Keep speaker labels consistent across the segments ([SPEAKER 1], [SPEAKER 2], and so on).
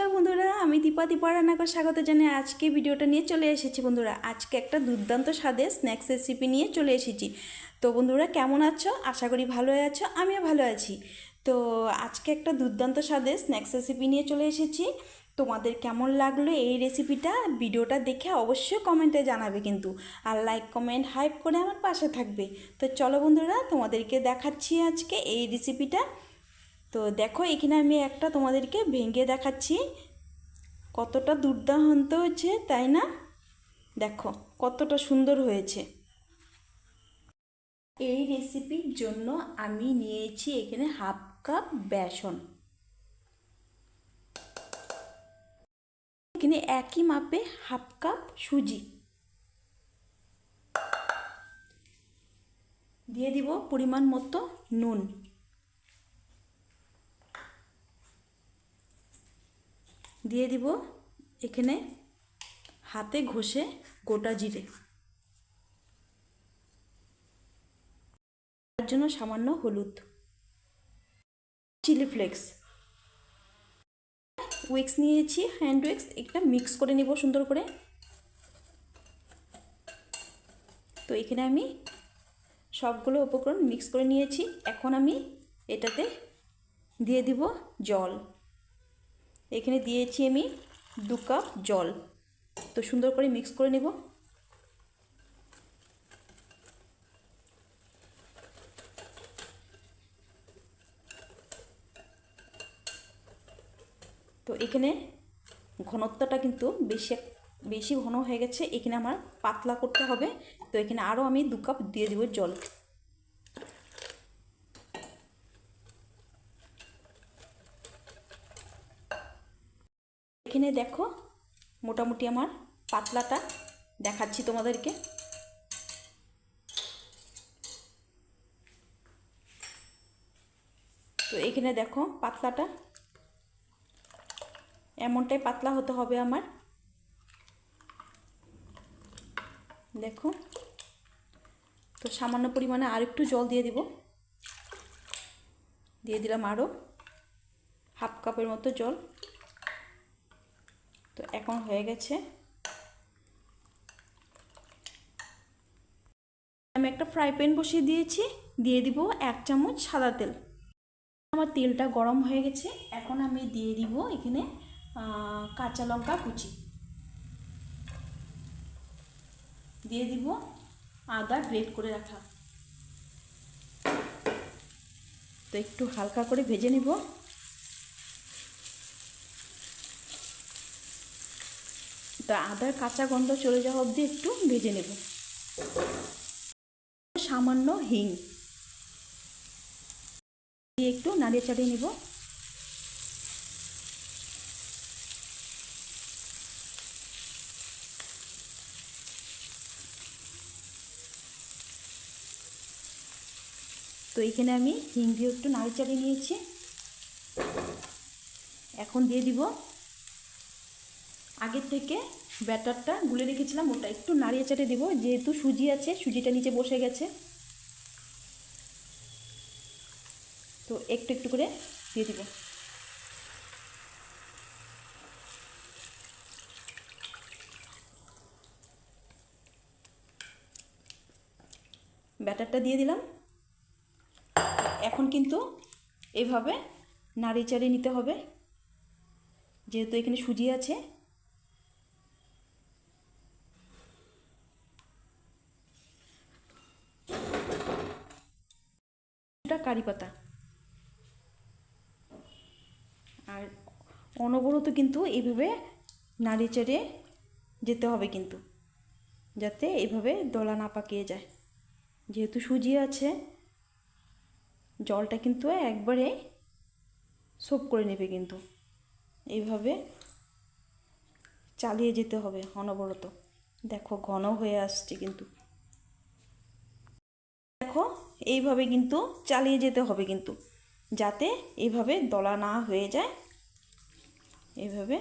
[SPEAKER 1] নমস্কার বন্ধুরা, আমি দীপা। দীপা রান্নাঘর স্বাগত জানাই আজকে ভিডিওটা নিয়ে চলে এসেছি বন্ধুরা। আজকে একটা দুর্দান্ত স্বাদে স্ন্যাক্স রেসিপি নিয়ে চলে এসেছি। তো বন্ধুরা, কেমন আছো? আশা করি ভালো আছো, আমিও ভালো আছি। তো আজকে একটা দুর্দান্ত স্বাদে স্ন্যাক্স রেসিপি নিয়ে চলে এসেছি। তোমাদের কেমন লাগল এই রেসিপিটা ভিডিওটা দেখে অবশ্যই কমেন্টে জানাবে কিন্তু। আর লাইক কমেন্ট হাইপ করে আমার পাশে থাকবে। তো চলো বন্ধুরা, তোমাদেরকে দেখাচ্ছি আজকে এই রেসিপিটা তো দেখো, এখানে আমি একটা তোমাদেরকে ভেঙে দেখাচ্ছি। কতটা দুর্দান্ত হয়েছে, তাই না? দেখো, কতটা সুন্দর হয়েছে। এই রেসিপির জন্য আমি নিয়েছি এখানে হাফ কাপ বেসন। এখানে একই মাপে হাফ কাপ সুজি। দিয়ে দিব পরিমাণ মতো নুন। দিয়ে দিব এখানে হাতে ঘষে গোটা জিরে। তার জন্য সামান্য হলুদ। Chilli flakes. উইক্স নিয়েছি, হ্যান্ড উইক্স, একটা মিক্স করে নিব সুন্দর করে। তো এখানে আমি সবগুলো উপকরণ মিক্স করে নিয়েছি। এখন আমি এটাতে দিয়ে দিব জল। এখানে দিয়েছি আমি দু কাপ জল। তো সুন্দর করে মিক্স করে নেব। তো এখানে ঘনত্বটা কিন্তু বেশি বেশি ঘন হয়ে গেছে। এখানে আমার পাতলা করতে হবে। তো এখানে আরও আমি দু কাপ দিয়ে দেবো জল। এখানে দেখো, মোটামুটি আমার পাতলাটা দেখাচ্ছি তোমাদেরকে। তো এখানে দেখো পাতলাটা। এমনটাই পাতলা হতে হবে আমার। দেখো। তো সামান্য পরিমাণে আর একটু জল দিয়ে দিব। দিয়ে দিলাম আরও হাফ কাপের মতো জল। এখন হয়ে গেছে। আমি একটা ফ্রাই প্যান বসিয়ে দিয়েছি, দিয়ে দিব এক চামচ সাদা তেল। আমার তেলটা গরম হয়ে গেছে, এখন আমি দিয়ে দিব এখানে কাঁচা লঙ্কা কুচি। দিয়ে দিব আদা গ্রেট করে রাখা। তো একটু হালকা করে ভেজে নিব। তো আদার কাঁচা গন্ধ চলে যাওয়া অবধি একটু ভেজে নেব। সামান্য হিং। দিয়ে একটু নাড়িয়ে চাড়িয়ে নিব। তো এইখানে আমি হিং দিয়ে একটু নাড়ি চাড়িয়ে নিয়েছি। এখন দিয়ে দিব আগের থেকে ব্যাটারটা গুলে রেখেছিলাম, ওটা একটু নাড়িয়ে চাড়িয়ে দেবো। যেহেতু সুজি আছে, সুজিটা নিচে বসে গেছে। তো একটু একটু করে দিয়ে দিব। ব্যাটারটা দিয়ে দিলাম। এখন কিন্তু এভাবে নাড়িয়ে চাড়িয়ে নিতে হবে। যেহেতু এখানে সুজি আছে কারি পাতা আর অনবরত কিন্তু এইভাবে নাড়ি চেড়ে যেতে হবে কিন্তু, যাতে এইভাবে দলা না পাকিয়ে যায়। যেহেতু সুজি আছে, জলটা কিন্তু একবারে সোপ করে নেবে কিন্তু। এইভাবে চালিয়ে যেতে হবে অনবরত। দেখো, ঘন হয়ে আসছে কিন্তু। এইভাবে কিন্তু চালিয়ে যেতে হবে কিন্তু, যাতে এইভাবে দলা না হয়ে যায়। এইভাবে,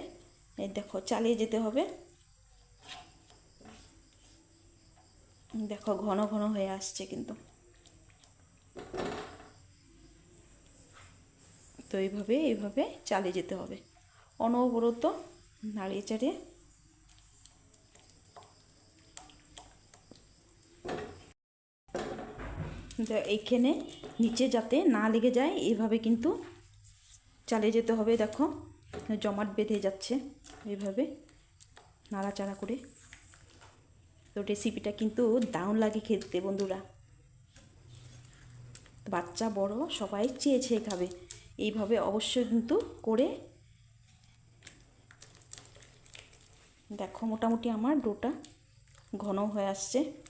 [SPEAKER 1] এই দেখো, চালিয়ে যেতে হবে। দেখো, ঘন ঘন হয়ে আসছে কিন্তু। তো এইভাবে এইভাবে চালিয়ে যেতে হবে। অনবরত নাড়িয়ে চাড়িয়ে এইখানে নিচে যাতে না লেগে যায় এইভাবে কিন্তু চালিয়ে যেতে হবে, দেখো। জমাট বেঁধে যাচ্ছে এইভাবে নাড়াচাড়া করে। তো রেসিপিটা কিন্তু দারুণ লাগে খেতে বন্ধুরা। বাচ্চা, বড়, সবাই চেয়ে চেয়ে খাবে। এইভাবে অবশ্যই কিন্তু করে দেখো, মোটামুটি আমার ডোটা ঘন হয়ে আসছে।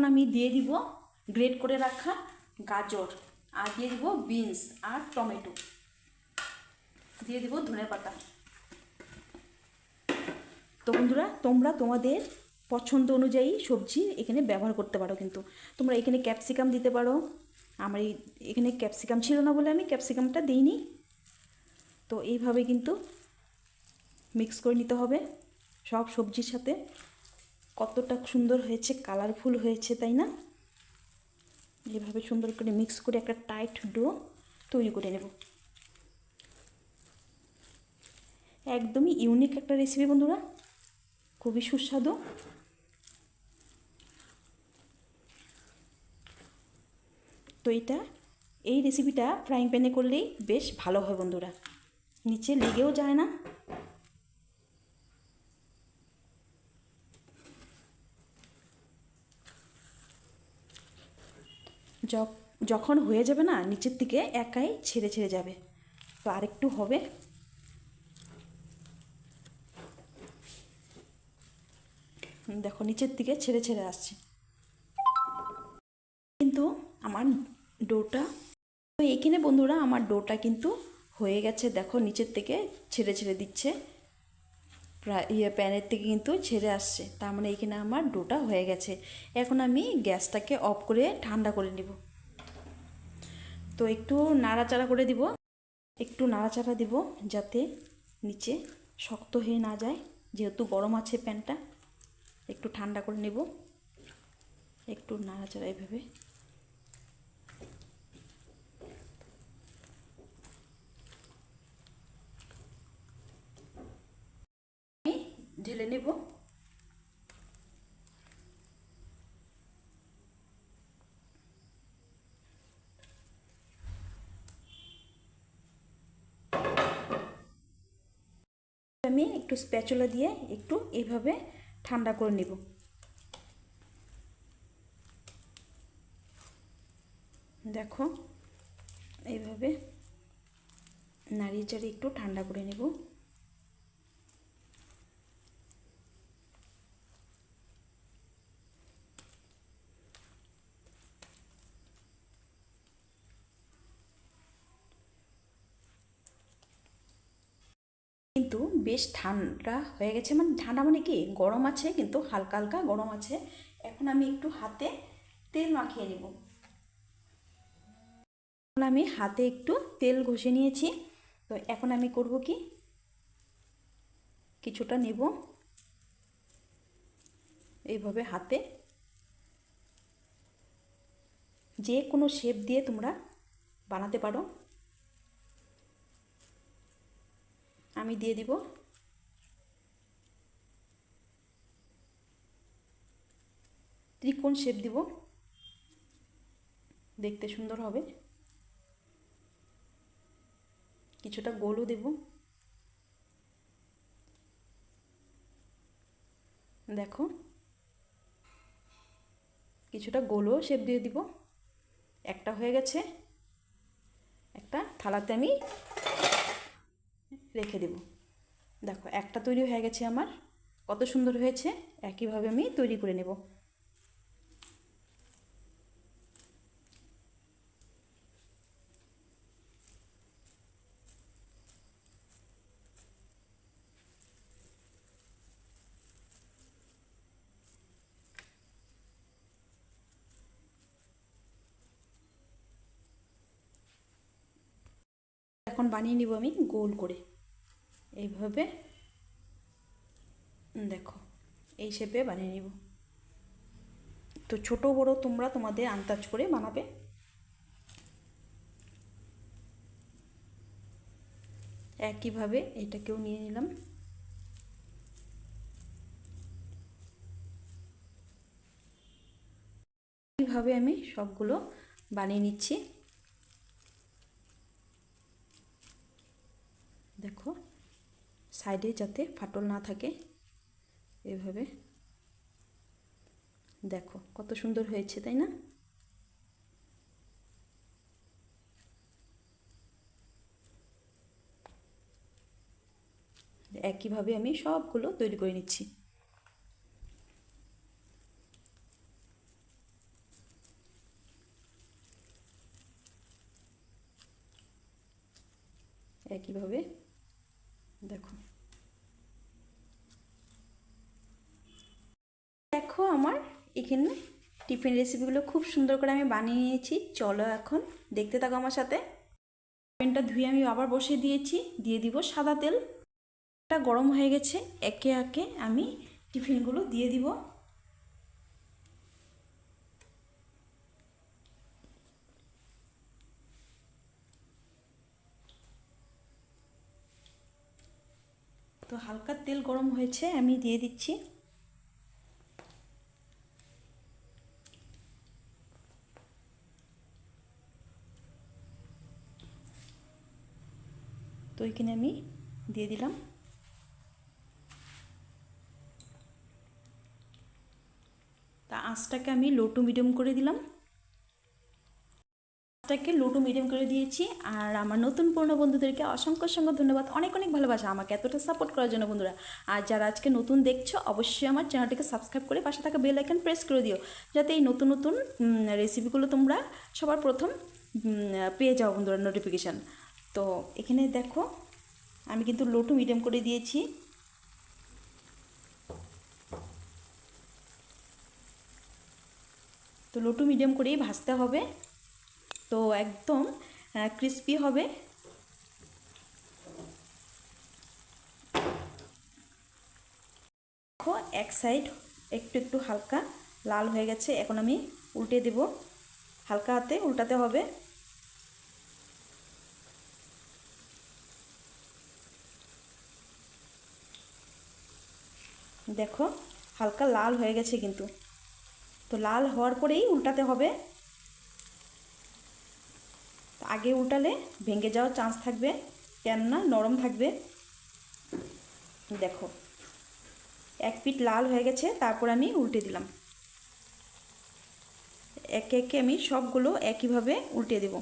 [SPEAKER 1] এখন আমি দিয়ে দিব গ্রেট করে রাখা গাজর আর দিয়ে দিব বিনস আর টমেটো। দিয়ে দিব ধনে পাতা। তো বন্ধুরা, তোমরা তোমাদের পছন্দ অনুযায়ী সবজি এখানে ব্যবহার করতে পারো কিন্তু। তোমরা এখানে ক্যাপসিকাম দিতে পারো। আমার এখানে ক্যাপসিকাম ছিল না বলে আমি ক্যাপসিকামটা দিইনি। তো এইভাবে কিন্তু মিক্স করে নিতে হবে সব সবজির সাথে। কতটা সুন্দর হয়েছে কালারফুল হয়েছে, তাই না? এভাবে সুন্দর করে মিক্স করে একটা টাইট ডো তৈরি করে নেব। একদমই ইউনিক একটা রেসিপি বন্ধুরা। খুবই সুস্বাদু। তো এটা, এই রেসিপিটা ফ্রাইং প্যানে করলেই বেশ ভালো হয় বন্ধুরা। নিচে লেগেও যায় না। যখন হয়ে যাবে না, নিচের দিকে একাই ছেড়ে ছেড়ে যাবে। তো আরেকটু হবে। দেখো, নিচের দিকে ছেড়ে ছেড়ে আসছে। কিন্তু আমার ডোটা তো এখানে বন্ধুরা, আমার ডোটা কিন্তু হয়ে গেছে। দেখো, নিচের থেকে ছেড়ে ছেড়ে দিচ্ছে। প্রায় ইয়ে প্যানের থেকে কিন্তু ছেড়ে আসছে। তার মানে এখানে আমার ডোটা হয়ে গেছে। এখন আমি গ্যাসটাকে অফ করে ঠান্ডা করে নিব। তো একটু নাড়াচাড়া করে দিব। একটু নাড়াচাড়া দিব যাতে নিচে শক্ত হয়ে না যায়। যেহেতু গরম আছে প্যানটা, একটু ঠান্ডা করে নেব। একটু নাড়াচাড়া এভাবে আমি ঢেলে নেব আমি একটু স্প্যাচুলা দিয়ে একটু এইভাবে ঠান্ডা করে নেব। দেখো এইভাবে নাড়িয়ে চাড়িয়ে একটু ঠান্ডা করে নেব কিন্তু বেশ ঠান্ডা হয়ে গেছে। মানে ঠান্ডা মানে কি? গরম আছে কিন্তু হালকা হালকা গরম আছে। এখন আমি একটু হাতে তেল মাখিয়ে নেব। এখন আমি হাতে একটু তেল ঘষে নিয়েছি। তো এখন আমি করব কি? কিছুটা নেব। এইভাবে হাতে। যে কোনো শেপ দিয়ে তোমরা বানাতে পারো। আমি দিয়ে দিব। ত্রিকোণ শেপ দিব। দেখতে সুন্দর হবে। কিছুটা গোলও দেব। দেখো। কিছুটা গোলও শেপ দিয়ে দিব। একটা হয়ে গেছে। একটা থালাতে আমি রেখে দেব। দেখো, একটা তৈরি হয়ে গেছে আমার। কত সুন্দর হয়েছে। একইভাবে আমি তৈরি করে নেব। এখন বানিয়ে নিব আমি গোল করে। এইভাবে দেখো, এই শেপে বানিয়ে নিব। তো ছোট বড় তোমরা তোমাদের আন্দাজ করে বানাবে। একইভাবে এটাকেও নিয়ে নিলাম। এইভাবে আমি সবগুলো বানিয়ে নিচ্ছি। দেখো সাইডে যাতে ফাটল না থাকে, এভাবে। দেখো, কত সুন্দর হয়েছে, তাই না? একইভাবে আমি সবগুলো তৈরি করে নিচ্ছি। একইভাবে দেখো। দেখো আমার এখানে টিফিন রেসিপিগুলো খুব সুন্দর করে আমি বানিয়ে নিয়েছি। চলো এখন দেখতে থাকো আমার সাথে। প্যানটা ধুয়ে আমি আবার বসিয়ে দিয়েছি। দিয়ে দিব সাদা তেলটা গরম হয়ে গেছে। একে একে আমি টিফিনগুলো দিয়ে দিব। তো হালকা তেল গরম হয়েছে, আমি দিয়ে দিচ্ছি। তো এখানে আমি দিয়ে দিলাম। তা আঁচটাকে আমি লো টু মিডিয়াম করে দিলাম। আঁচটাকে লো টু মিডিয়াম করে দিয়েছি। আর আমার নতুন পুরনো বন্ধুদেরকে অসংখ্য অসংখ্য ধন্যবাদ। অনেক অনেক ভালোবাসা আমাকে এতটা সাপোর্ট করার জন্য বন্ধুরা। আর যারা আজকে নতুন দেখছ, অবশ্যই আমার চ্যানেলটিকে সাবস্ক্রাইব করে পাশে থাকা বেল আইকন প্রেস করে দিও। যাতে এই নতুন নতুন রেসিপিগুলো তোমরা সবার প্রথম পেয়ে যাও বন্ধুরা নোটিফিকেশান তো এখানে দেখো, আমি কিন্তু লো টু মিডিয়াম করে দিয়েছি। তো লো টু মিডিয়াম করেই ভাজতে হবে। তো একদম ক্রিস্পি হবে। দেখো, এক সাইড একটু একটু হালকা লাল হয়ে গেছে, এখন আমি উল্টে দেব। হালকা হাতে উল্টাতে হবে। দেখো, হালকা লাল হয়ে গেছে কিন্তু। তো লাল হওয়ার পরেই উল্টাতে হবে। আগে উল্টালে ভেঙে যাওয়ার চান্স থাকবে, কেননা নরম থাকবে। দেখো, এক পিঠ লাল হয়ে গেছে, তারপর আমি উল্টে দিলাম। একে একে আমি সবগুলো একইভাবে উল্টে দেব।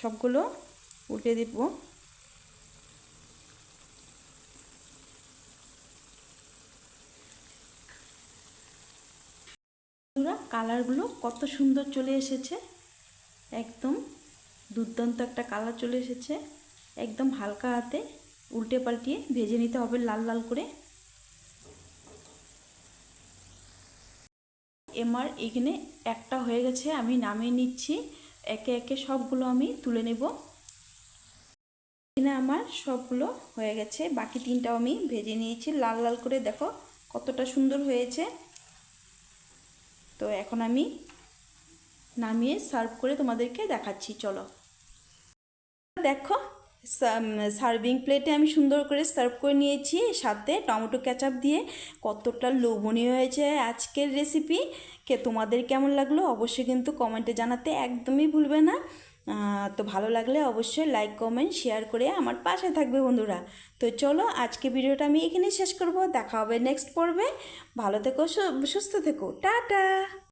[SPEAKER 1] সবগুলো উল্টে দেব। কত সুন্দর চলে এসেছে। একদম দুর্দান্ত একটা কালার চলে এসেছে। একদম হালকা হাতে উল্টে পাল্টিয়ে ভেজে নিতে হবে লাল লাল করে। এমার এখানে একটা হয়ে গেছে, আমি নামিয়ে নিচ্ছি। একে একে সবগুলো আমি তুলে নেব। এখানে আমার সবগুলো হয়ে গেছে। বাকি তিনটাও আমি ভেজে নিয়েছি। লাল লাল করে দেখো কতটা সুন্দর হয়েছে। তো এখন আমি নামিয়ে সার্ভ করে তোমাদেরকে দেখাচ্ছি, চলো। দেখো সার্ভিং প্লেটে আমি সুন্দর করে সার্ভ করে নিয়েছি সাথে টমেটো ক্যাচাপ দিয়ে। কতটা লোভনীয় হয়েছে আজকের রেসিপি। কে, তোমাদের কেমন লাগল অবশ্যই কিন্তু কমেন্টে জানাতে একদমই ভুলবে না। তো ভালো লাগলে অবশ্যই লাইক, কমেন্ট, শেয়ার করে আমার পাশে থাকবে বন্ধুরা। তো চলো, আজকে ভিডিওটা আমি এখানেই শেষ করব। দেখা হবে নেক্সট পর্বে। ভালো থেকো সুস্থ থেকো। টাটা!